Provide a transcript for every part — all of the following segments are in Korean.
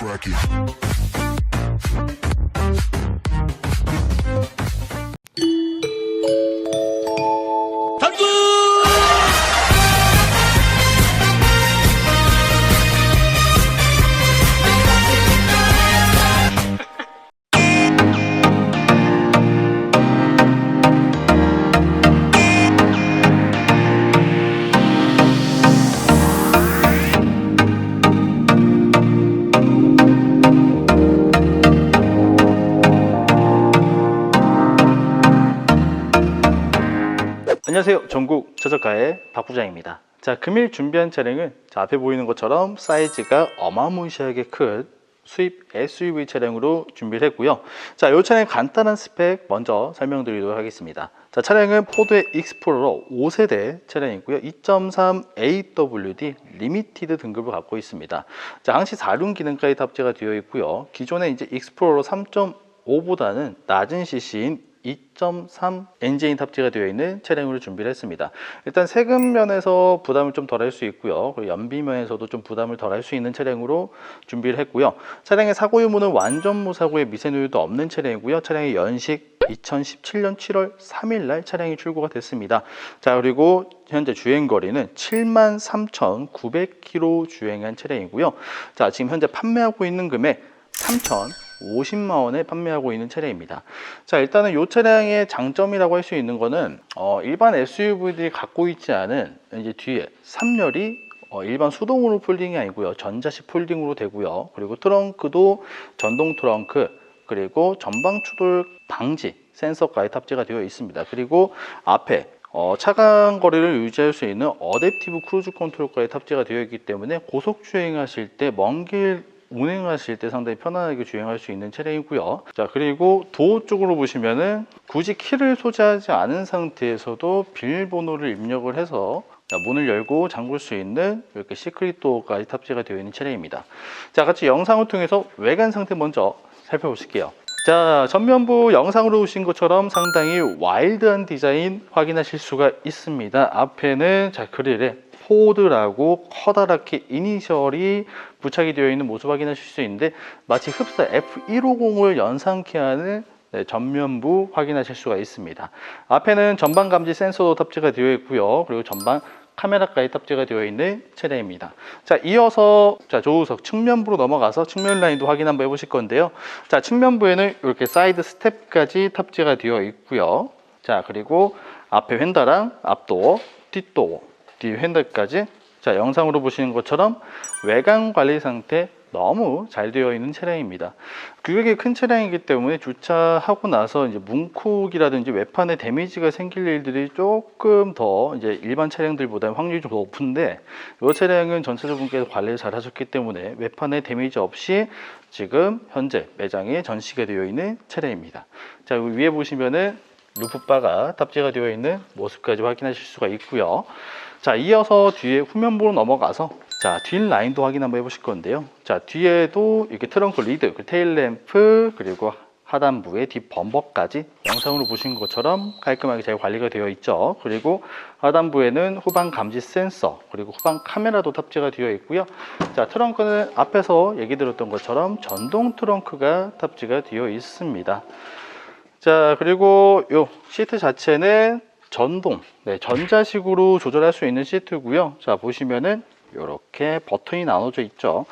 crack it. 안녕하세요. 전국 저저가의 박 부장입니다. 자, 금일 준비한 차량은 자, 앞에 보이는 것처럼 사이즈가 어마무시하게 큰 수입 SUV 차량으로 준비를 했고요. 자, 이 차량 간단한 스펙 먼저 설명드리도록 하겠습니다. 자, 차량은 포드의 익스플로러 5세대 차량이고요. 2.3 AWD 리미티드 등급을 갖고 있습니다. 자, 항시 4륜 기능까지 탑재가 되어 있고요. 기존의 이제 익스플로러 3.5보다는 낮은 CC인 2.3 엔진 탑재가 되어 있는 차량으로 준비를 했습니다. 일단 세금 면에서 부담을 좀 덜 할 수 있고요. 그리고 연비 면에서도 좀 부담을 덜 할 수 있는 차량으로 준비를 했고요. 차량의 사고 유무는 완전 무사고의 미세누유도 없는 차량이고요. 차량의 연식 2017년 7월 3일 날 차량이 출고가 됐습니다. 자, 그리고 현재 주행 거리는 73,900km 주행한 차량이고요. 자, 지금 현재 판매하고 있는 금액 3,050만 원에 판매하고 있는 차량입니다. 자, 일단은 이 차량의 장점이라고 할 수 있는 거는 어, 일반 SUV들이 갖고 있지 않은 이제 뒤에 3열이 어, 일반 수동으로 폴딩이 아니고요. 전자식 폴딩으로 되고요. 그리고 트렁크도 전동 트렁크 그리고 전방 추돌 방지 센서까지 탑재가 되어 있습니다. 그리고 앞에 어, 차간 거리를 유지할 수 있는 어댑티브 크루즈 컨트롤까지 탑재가 되어 있기 때문에 고속 주행하실 때 먼 길 운행하실 때 상당히 편안하게 주행할 수 있는 차량이고요. 자 그리고 도어 쪽으로 보시면은 굳이 키를 소지하지 않은 상태에서도 비밀번호를 입력을 해서 자, 문을 열고 잠글 수 있는 이렇게 시크릿 도어까지 탑재가 되어 있는 차량입니다. 자 같이 영상을 통해서 외관 상태 먼저 살펴보실게요. 자, 전면부 영상으로 보신 것처럼 상당히 와일드한 디자인 확인하실 수가 있습니다. 앞에는 자, 그릴에 포드라고 커다랗게 이니셜이 부착이 되어 있는 모습 확인하실 수 있는데 마치 흡사 F150을 연상케 하는 네, 전면부 확인하실 수가 있습니다. 앞에는 전방 감지 센서도 탑재가 되어 있고요. 그리고 전방 카메라까지 탑재가 되어 있는 차량입니다. 자, 이어서 자, 조우석 측면부로 넘어가서 측면 라인도 확인 한번 해보실 건데요. 자, 측면부에는 이렇게 사이드 스텝까지 탑재가 되어 있고요. 자, 그리고 앞에 휀다랑 앞도어, 뒷도어, 뒤 휀다까지 자, 영상으로 보시는 것처럼 외관 관리 상태 너무 잘 되어 있는 차량입니다. 규격이 큰 차량이기 때문에 주차하고 나서 이제 문콕이라든지 외판에 데미지가 생길 일들이 조금 더 이제 일반 차량들보다 확률이 좀더 높은데 이 차량은 전차주분께서 관리를 잘 하셨기 때문에 외판에 데미지 없이 지금 현재 매장에 전시가 되어 있는 차량입니다. 자, 위에 보시면은 루프바가 탑재가 되어 있는 모습까지 확인하실 수가 있고요. 자, 이어서 뒤에 후면부로 넘어가서 자, 뒷 라인도 확인 한번 해보실 건데요. 자, 뒤에도 이렇게 트렁크 리드, 그 테일 램프, 그리고 하단부에 뒷 범버까지 영상으로 보신 것처럼 깔끔하게 잘 관리가 되어 있죠. 그리고 하단부에는 후방 감지 센서, 그리고 후방 카메라도 탑재가 되어 있고요. 자, 트렁크는 앞에서 얘기 들었던 것처럼 전동 트렁크가 탑재가 되어 있습니다. 자, 그리고 요 시트 자체는 전동, 네, 전자식으로 조절할 수 있는 시트고요. 자, 보시면은 이렇게 버튼이 나눠져 있죠.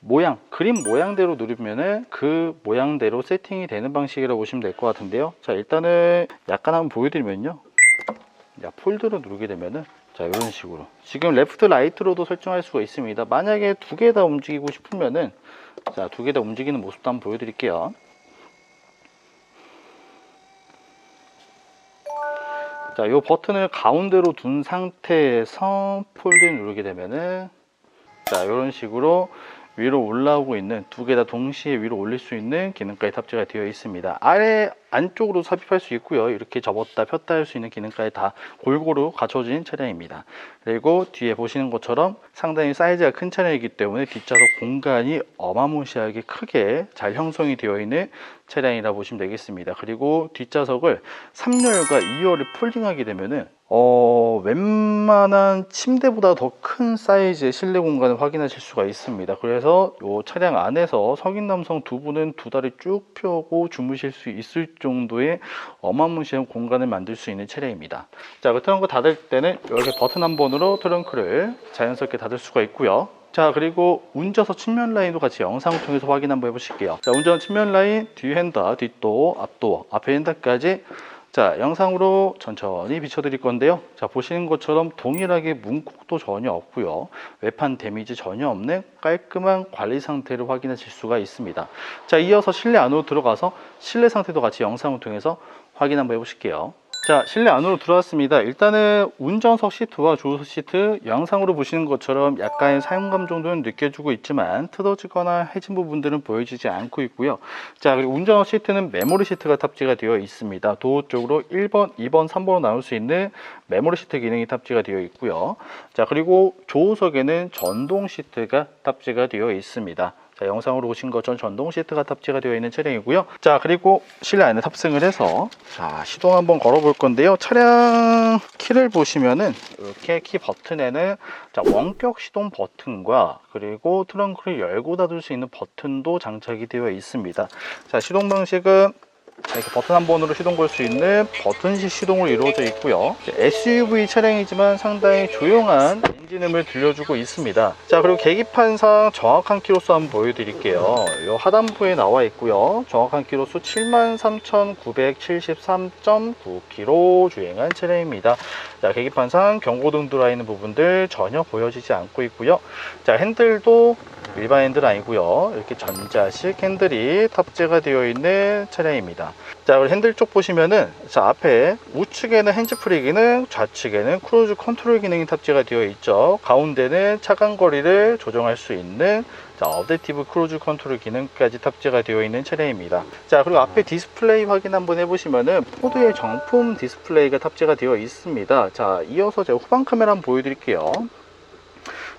모양, 그림 모양대로 누르면은 그 모양대로 세팅이 되는 방식이라고 보시면 될 것 같은데요. 자, 일단은 약간 한번 보여드리면요. 자, 폴드를 누르게 되면은 자, 이런 식으로. 지금 레프트, 라이트로도 설정할 수가 있습니다. 만약에 두 개 다 움직이고 싶으면은 자, 두 개 다 움직이는 모습도 한번 보여드릴게요. 자, 이 버튼을 가운데로 둔 상태에서 폴드 누르게 되면은 자, 이런 식으로 위로 올라오고 있는 두 개 다 동시에 위로 올릴 수 있는 기능까지 탑재가 되어 있습니다. 아래 안쪽으로 삽입할 수 있고요. 이렇게 접었다 폈다 할 수 있는 기능까지 다 골고루 갖춰진 차량입니다. 그리고 뒤에 보시는 것처럼 상당히 사이즈가 큰 차량이기 때문에 뒷좌석 공간이 어마무시하게 크게 잘 형성이 되어 있는 차량이라 보시면 되겠습니다. 그리고 뒷좌석을 3열과 2열을 폴딩하게 되면은 어, 웬만한 침대보다 더 큰 사이즈의 실내 공간을 확인하실 수가 있습니다. 그래서 이 차량 안에서 성인 남성 두 분은 두 다리 쭉 펴고 주무실 수 있을 정도의 어마무시한 공간을 만들 수 있는 차량입니다. 자, 그 트렁크 닫을 때는 이렇게 버튼 한 번으로 트렁크를 자연스럽게 닫을 수가 있고요. 자 그리고 운전석 측면 라인도 같이 영상을 통해서 확인 한번 해보실게요 자 운전 측면 라인 뒤 핸들 뒷도 앞도 앞에 핸들까지 자 영상으로 천천히 비춰드릴 건데요. 자 보시는 것처럼 동일하게 문콕도 전혀 없고요. 외판 데미지 전혀 없는 깔끔한 관리 상태를 확인하실 수가 있습니다. 자 이어서 실내 안으로 들어가서 실내 상태도 같이 영상을 통해서 확인 한번 해보실게요 자 실내 안으로 들어왔습니다. 일단은 운전석 시트와 조수석 시트 영상으로 보시는 것처럼 약간의 사용감 정도는 느껴지고 있지만 틀어지거나 해진 부분들은 보여지지 않고 있고요. 자 그리고 운전석 시트는 메모리 시트가 탑재가 되어 있습니다. 도어 쪽으로 1번 2번 3번으로 나올 수 있는 메모리 시트 기능이 탑재가 되어 있고요. 자 그리고 조수석에는 전동 시트가 탑재가 되어 있습니다 자, 영상으로 보신 것처럼 전동 시트가 탑재가 되어 있는 차량이고요. 자, 그리고 실내 안에 탑승을 해서 자, 시동 한번 걸어 볼 건데요. 차량 키를 보시면은 이렇게 키 버튼에는 자, 원격 시동 버튼과 그리고 트렁크를 열고 닫을 수 있는 버튼도 장착이 되어 있습니다. 자, 시동 방식은 자, 이렇게 버튼 한 번으로 시동 걸 수 있는 버튼식 시동으로 이루어져 있고요. SUV 차량이지만 상당히 조용한 엔진음을 들려주고 있습니다. 자, 그리고 계기판상 정확한 키로수 한번 보여드릴게요. 이 하단부에 나와 있고요. 정확한 키로수 73,973.9km 주행한 차량입니다. 자, 계기판상 경고등 들어와 있는 부분들 전혀 보여지지 않고 있고요. 자, 핸들도 일반 핸들 아니고요. 이렇게 전자식 핸들이 탑재가 되어 있는 차량입니다. 자, 그리고 핸들 쪽 보시면은 자, 앞에 우측에는 핸즈프리 기능, 좌측에는 크루즈 컨트롤 기능이 탑재가 되어 있죠. 가운데는 차간 거리를 조정할 수 있는 자, 어댑티브 크루즈 컨트롤 기능까지 탑재가 되어 있는 차량입니다. 자, 그리고 앞에 디스플레이 확인 한번 해보시면은 포드의 정품 디스플레이가 탑재가 되어 있습니다. 자, 이어서 제가 후방 카메라 한번 보여드릴게요.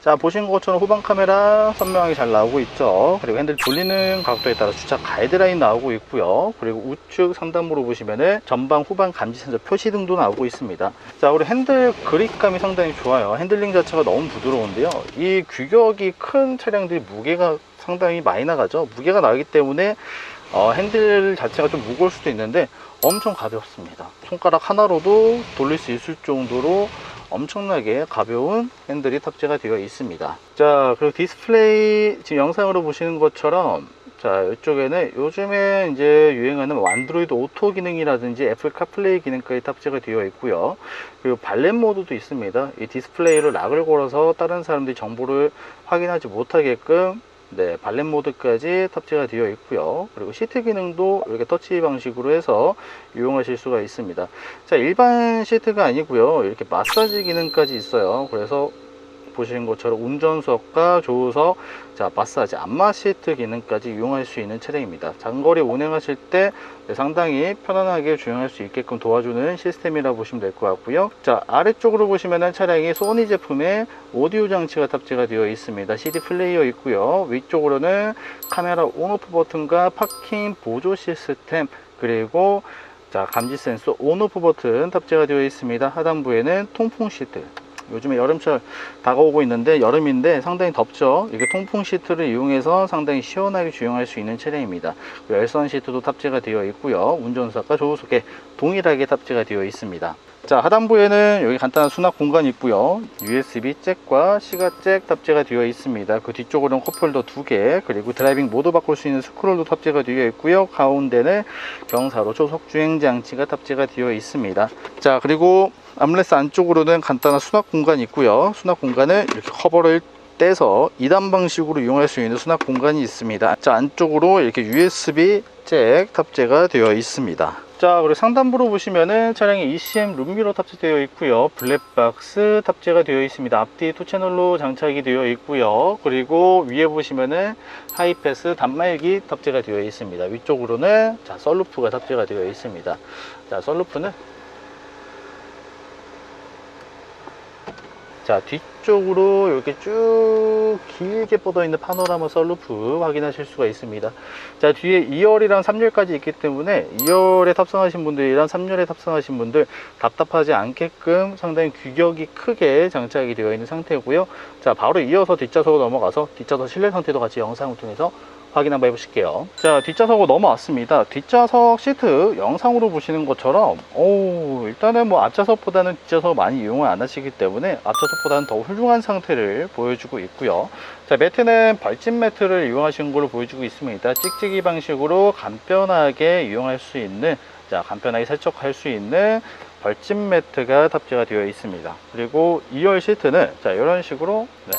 자 보신 것처럼 후방 카메라 선명하게 잘 나오고 있죠. 그리고 핸들 돌리는 각도에 따라 주차 가이드라인 나오고 있고요. 그리고 우측 상단부로 보시면은 전방 후방 감지 센서 표시등도 나오고 있습니다. 자 그리고 핸들 그립감이 상당히 좋아요. 핸들링 자체가 너무 부드러운데요. 이 규격이 큰 차량들이 무게가 상당히 많이 나가죠. 무게가 나기 때문에 어, 핸들 자체가 좀 무거울 수도 있는데 엄청 가볍습니다. 손가락 하나로도 돌릴 수 있을 정도로 엄청나게 가벼운 핸들이 탑재가 되어 있습니다. 자 그리고 디스플레이 지금 영상으로 보시는 것처럼 자 이쪽에는 요즘에 이제 유행하는 안드로이드 오토 기능이라든지 애플 카플레이 기능까지 탑재가 되어 있고요. 그리고 발렛 모드도 있습니다. 이 디스플레이를 락을 걸어서 다른 사람들이 정보를 확인하지 못하게끔 네, 발렛 모드까지 탑재가 되어 있고요. 그리고 시트 기능도 이렇게 터치 방식으로 해서 이용하실 수가 있습니다. 자, 일반 시트가 아니고요. 이렇게 마사지 기능까지 있어요. 그래서 보시는 것처럼 운전석과 조수석, 자 마사지 안마 시트 기능까지 이용할 수 있는 차량입니다. 장거리 운행하실 때 상당히 편안하게 주행할 수 있게끔 도와주는 시스템이라 고 보시면 될 것 같고요. 자 아래쪽으로 보시면은 차량이 소니 제품의 오디오 장치가 탑재가 되어 있습니다. CD 플레이어 있고요. 위쪽으로는 카메라 온오프 버튼과 파킹 보조 시스템 그리고 자 감지 센서 온오프 버튼 탑재가 되어 있습니다. 하단부에는 통풍 시트 요즘에 여름철 다가오고 있는데 여름인데 상당히 덥죠. 이게 통풍 시트를 이용해서 상당히 시원하게 주행할 수 있는 차량입니다. 열선 시트도 탑재가 되어 있고요. 운전석과 조수석에 동일하게 탑재가 되어 있습니다. 자 하단부에는 여기 간단한 수납 공간이 있고요. USB 잭과 시가 잭 탑재가 되어 있습니다. 그 뒤쪽으로는 컵홀더 두개 그리고 드라이빙 모드 바꿀 수 있는 스크롤도 탑재가 되어 있고요. 가운데는 병사로 초속 주행 장치가 탑재가 되어 있습니다. 자 그리고 암레스 안쪽으로는 간단한 수납 공간이 있고요. 수납 공간은 이렇게 커버를 떼서 2단 방식으로 이용할 수 있는 수납 공간이 있습니다. 자 안쪽으로 이렇게 USB 잭 탑재가 되어 있습니다. 자 그리고 상단부로 보시면은 차량에 ECM 룸미러 탑재되어 있고요. 블랙박스 탑재가 되어 있습니다. 앞뒤 투 채널로 장착이 되어 있고요. 그리고 위에 보시면은 하이패스 단말기 탑재가 되어 있습니다. 위쪽으로는 자 썰루프가 탑재가 되어 있습니다. 자 썰루프는 자 뒤쪽으로 이렇게 쭉 길게 뻗어 있는 파노라마 썰루프 확인하실 수가 있습니다. 자 뒤에 2열이랑 3열까지 있기 때문에 2열에 탑승하신 분들이랑 3열에 탑승하신 분들 답답하지 않게끔 상당히 규격이 크게 장착이 되어 있는 상태고요. 자 바로 이어서 뒷좌석으로 넘어가서 뒷좌석 실내 상태도 같이 영상을 통해서 확인 한번 해보실게요. 자, 뒷좌석으로 넘어왔습니다. 뒷좌석 시트 영상으로 보시는 것처럼, 오, 일단은 뭐 앞좌석보다는 뒷좌석 많이 이용을 안 하시기 때문에 앞좌석보다는 더 훌륭한 상태를 보여주고 있고요. 자, 매트는 벌집 매트를 이용하신 걸로 보여주고 있습니다. 찍찍이 방식으로 간편하게 이용할 수 있는, 자, 간편하게 세척할 수 있는 벌집 매트가 탑재가 되어 있습니다. 그리고 2열 시트는, 자, 이런 식으로, 네.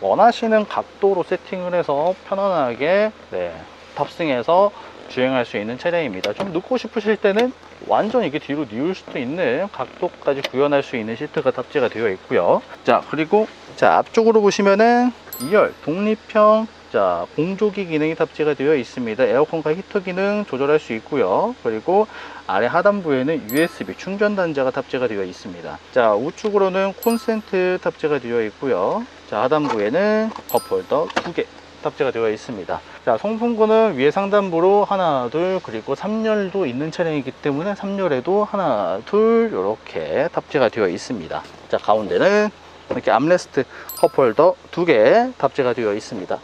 원하시는 각도로 세팅을 해서 편안하게 네, 탑승해서 주행할 수 있는 차량입니다. 좀 눕고 싶으실 때는 완전 이게 뒤로 뉘울 수도 있는 각도까지 구현할 수 있는 시트가 탑재가 되어 있고요. 자 그리고 자 앞쪽으로 보시면은 2열 독립형 자 공조기 기능이 탑재가 되어 있습니다. 에어컨과 히터 기능 조절할 수 있고요. 그리고 아래 하단부에는 USB 충전 단자가 탑재가 되어 있습니다. 자 우측으로는 콘센트 탑재가 되어 있고요. 자 하단부에는 컵홀더 2개 탑재가 되어 있습니다. 자 송풍구는 위에 상단부로 하나 둘 그리고 3열도 있는 차량이기 때문에 3열에도 하나 둘 이렇게 탑재가 되어 있습니다. 자 가운데는 이렇게 암레스트 컵홀더 두 개 탑재가 되어 있습니다.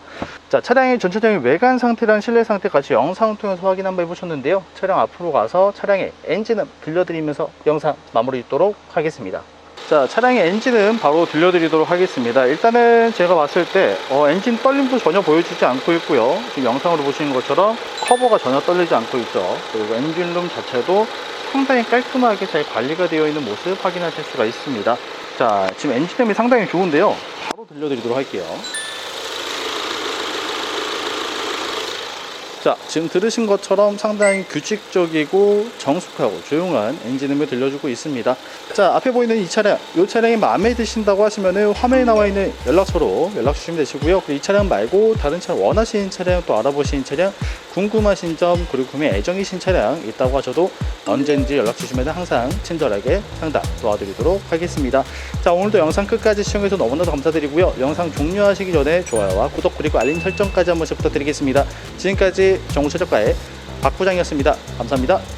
자 차량의 전체적인 외관 상태랑 실내 상태 같이 영상을 통해서 확인 한번 해보셨는데요. 차량 앞으로 가서 차량의 엔진음 들려드리면서 영상 마무리하도록 하겠습니다. 자 차량의 엔진은 바로 들려드리도록 하겠습니다. 일단은 제가 봤을 때 어, 엔진 떨림도 전혀 보여주지 않고 있고요. 지금 영상으로 보시는 것처럼 커버가 전혀 떨리지 않고 있죠. 그리고 엔진룸 자체도 상당히 깔끔하게 잘 관리가 되어 있는 모습 확인하실 수가 있습니다. 자 지금 엔진음이 상당히 좋은데요. 바로 들려드리도록 할게요 자, 지금 들으신 것처럼 상당히 규칙적이고 정숙하고 조용한 엔진음을 들려주고 있습니다. 자, 앞에 보이는 이 차량, 이 차량이 마음에 드신다고 하시면은 화면에 나와 있는 연락처로 연락 주시면 되시고요. 이 차량 말고 다른 차량 원하시는 차량 또 알아보시는 차량 궁금하신 점 그리고 구매 애정이신 차량 있다고 하셔도 언제든지 연락 주시면 항상 친절하게 상담 도와드리도록 하겠습니다. 자, 오늘도 영상 끝까지 시청해주셔서 너무나도 감사드리고요. 영상 종료하시기 전에 좋아요와 구독 그리고 알림 설정까지 한 번씩 부탁드리겠습니다. 지금까지 정우 최저가의 박 부장이었습니다. 감사합니다.